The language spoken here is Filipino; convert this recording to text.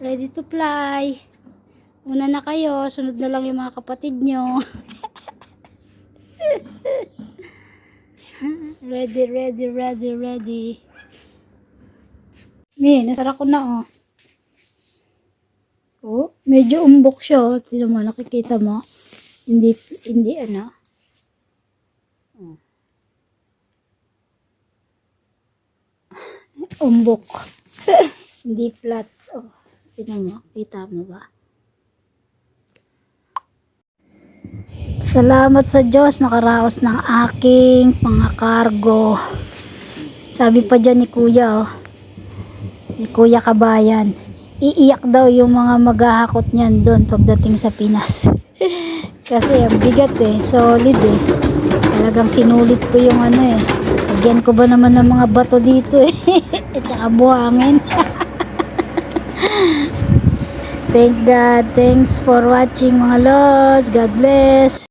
Ready to fly. Una na kayo, sunod na lang yung mga kapatid nyo. ready, ready, ready, ready. May, nasara ko na oh. Oh, medyo umbok siya oh. Tignan mo, nakikita mo. Hindi, hindi ano. Oh. Umbok. hindi flat. Tignan mo, kita mo ba? Salamat sa Diyos, nakaraos ng aking pangakargo. Sabi pa dyan ni Kuya, oh, ni Kuya Kabayan, iiyak daw yung mga maghahakot niyan doon pagdating sa Pinas. Kasi ang bigat eh, solid eh. Talagang sinulit ko yung ano eh. Lagyan ko ba naman ng mga bato dito eh. At saka buhangin. Thank God. Thanks for watching mga lods. God bless.